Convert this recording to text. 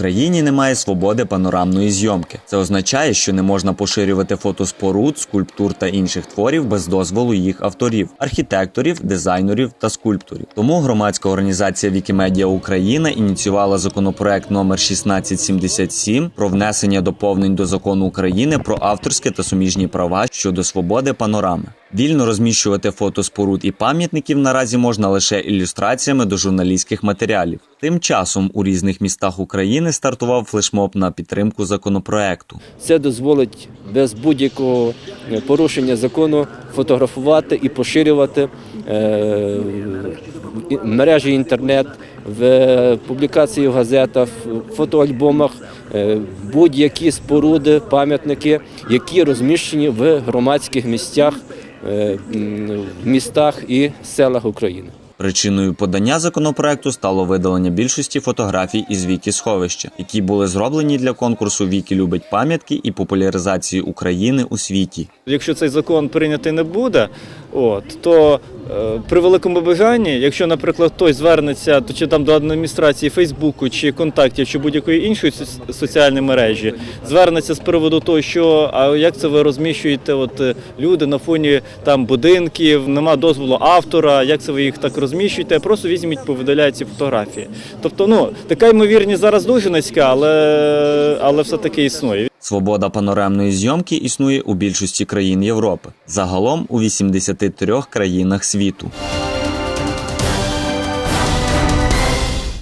Україні немає свободи панорамної зйомки. Це означає, що не можна поширювати фото споруд, скульптур та інших творів без дозволу їх авторів, архітекторів, дизайнерів та скульпторів. Тому громадська організація Вікімедіа Україна ініціювала законопроект номер 1677 про внесення доповнень до закону України про авторське та суміжні права щодо свободи панорами. Вільно розміщувати фото споруд і пам'ятників наразі можна лише ілюстраціями до журналістських матеріалів. Тим часом у різних містах України стартував флешмоб на підтримку законопроекту. Це дозволить без будь-якого е, порушення закону фотографувати і поширювати е, мережі інтернет, в публікації в газетах, в фотоальбомах е, будь-які споруди, пам'ятники, які розміщені в громадських місцях, в містах і селах України. Причиною подання законопроекту стало видалення більшості фотографій із віки сховища, які були зроблені для конкурсу Віки любить пам'ятки і популяризації України у світі. Якщо цей закон прийнятий не буде, от то е, при великому бажанні, якщо, наприклад, хтось звернеться то чи там до адміністрації Фейсбуку чи контактів, чи будь-якої іншої соціальної мережі, звернеться з приводу того, що а як це ви розміщуєте, от е, люди на фоні там будинків, нема дозволу автора, як це ви їх так розміщуєте, просто візьміть, повидаляють ці фотографії. Тобто, ну така ймовірність зараз дуже низька, але, але все таки існує. Свобода панорамної зйомки існує у більшості країн Європи, загалом у 83 країнах світу.